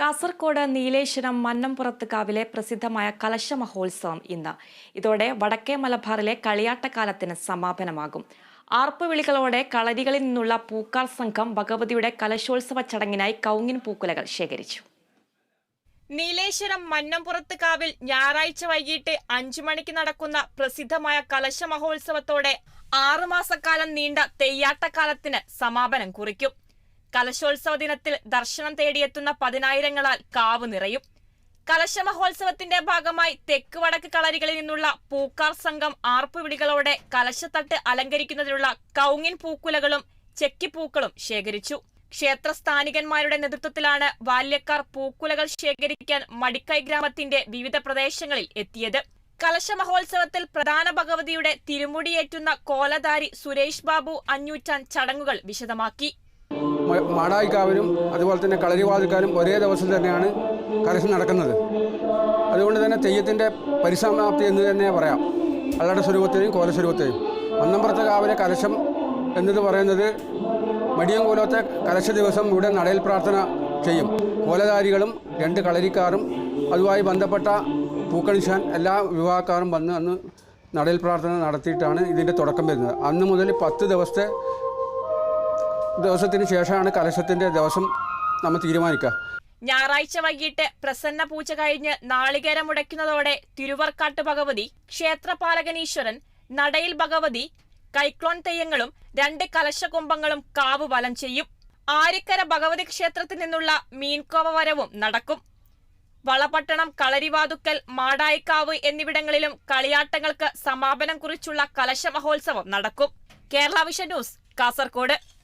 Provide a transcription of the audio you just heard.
കാസർഗോഡ് നീലേശ്വരം മന്നംപുറത്ത് കാവിലെ പ്രസിദ്ധമായ കലശ മഹോത്സവം ഇന്ന്. ഇതോടെ വടക്കേ മലബാറിലെ കളിയാട്ടക്കാലത്തിന് സമാപനമാകും. ആർപ്പുവിളികളോടെ കളരികളിൽ നിന്നുള്ള പൂക്കാർ സംഘം ഭഗവതിയുടെ കലശോത്സവ ചടങ്ങിനായി കൗങ്ങിൻ പൂക്കുലകൾ ശേഖരിച്ചു. നീലേശ്വരം മന്നംപുറത്ത് കാവിൽ ഞായറാഴ്ച വൈകിട്ട് അഞ്ചു മണിക്ക് നടക്കുന്ന പ്രസിദ്ധമായ കലശ മഹോത്സവത്തോടെ ആറുമാസക്കാലം നീണ്ട തെയ്യാട്ടക്കാലത്തിന് സമാപനം കുറിക്കും. കലശോത്സവ ദിനത്തിൽ ദർശനം തേടിയെത്തുന്ന പതിനായിരങ്ങളാൽ കാവ് നിറയും. കലശമഹോത്സവത്തിന്റെ ഭാഗമായി തെക്ക് വടക്ക് കളരികളിൽ നിന്നുള്ള പൂക്കാർ സംഘം ആർപ്പുവിളികളോടെ കലശത്തട്ട് അലങ്കരിക്കുന്നതിനുള്ള കൗങ്ങിൻ പൂക്കുലകളും ചെക്കിപ്പൂക്കളും ശേഖരിച്ചു. ക്ഷേത്ര സ്ഥാനികന്മാരുടെ നേതൃത്വത്തിലാണ് ബാല്യക്കാർ പൂക്കുലകൾ ശേഖരിക്കാൻ മടിക്കൈ ഗ്രാമത്തിന്റെ വിവിധ പ്രദേശങ്ങളിൽ എത്തിയത്. കലശമഹോത്സവത്തിൽ പ്രധാന ഭഗവതിയുടെ തിരുമുടിയേറ്റുന്ന കോലധാരി സുരേഷ് ബാബു അഞ്ഞൂറ്റാൻ ചടങ്ങുകൾ വിശദമാക്കി. മാടായിക്കാവിലും അതുപോലെ തന്നെ കളരിവാതിക്കാലും ഒരേ ദിവസം തന്നെയാണ് കലശം നടക്കുന്നത്. അതുകൊണ്ട് തന്നെ തെയ്യത്തിന്റെ പരിസമാപ്തി എന്ന് തന്നെ പറയാം. അള്ളട സ്വരൂപത്തെയും കോലസ്വരൂപത്തെയും മന്നമ്പുറത്തെ കാവിലെ കലശം എന്നത് പറയുന്നത് മടിയൻകൂലത്തെ കലശ ദിവസം ഇവിടെ നടയിൽ പ്രാർത്ഥന ചെയ്യും. കോലധാരികളും രണ്ട് കളരിക്കാരും അതുമായി ബന്ധപ്പെട്ട പൂക്കണിശാൻ എല്ലാ വിവാഹക്കാരും വന്ന് അന്ന് നടയിൽ പ്രാർത്ഥന നടത്തിയിട്ടാണ് ഇതിന്റെ തുടക്കം വരുന്നത്. അന്ന് മുതൽ പത്ത് ദിവസത്തെ ദിവസത്തിന് ശേഷമാണ് കലശത്തിന്റെ ദിവസം നമ്മൾ തീരുമാനിക്കുക. ഞായറാഴ്ച വൈകിട്ട് പ്രസന്ന പൂജ കഴിഞ്ഞ് നാളികേരം മുടയ്ക്കുന്നതോടെ തിരുവർക്കാട്ട് ഭഗവതി ക്ഷേത്രപാലകനീശ്വരൻ നടയിൽ ഭഗവതി കൈക്ലോൺ തെയ്യങ്ങളും രണ്ട് കലശകുംഭങ്ങളും കാവ് വലം ചെയ്യും. ആരിക്കര ഭഗവതി ക്ഷേത്രത്തിൽ നിന്നുള്ള മീൻകോവ വരവും നടക്കും. വളപട്ടണം കളരിവാതുക്കൽ മാടായിക്കാവ് എന്നിവിടങ്ങളിലും കളിയാട്ടങ്ങൾക്ക് സമാപനം കുറിച്ചുള്ള കലശ മഹോത്സവം നടക്കും. Kerala vision news Kasaragod.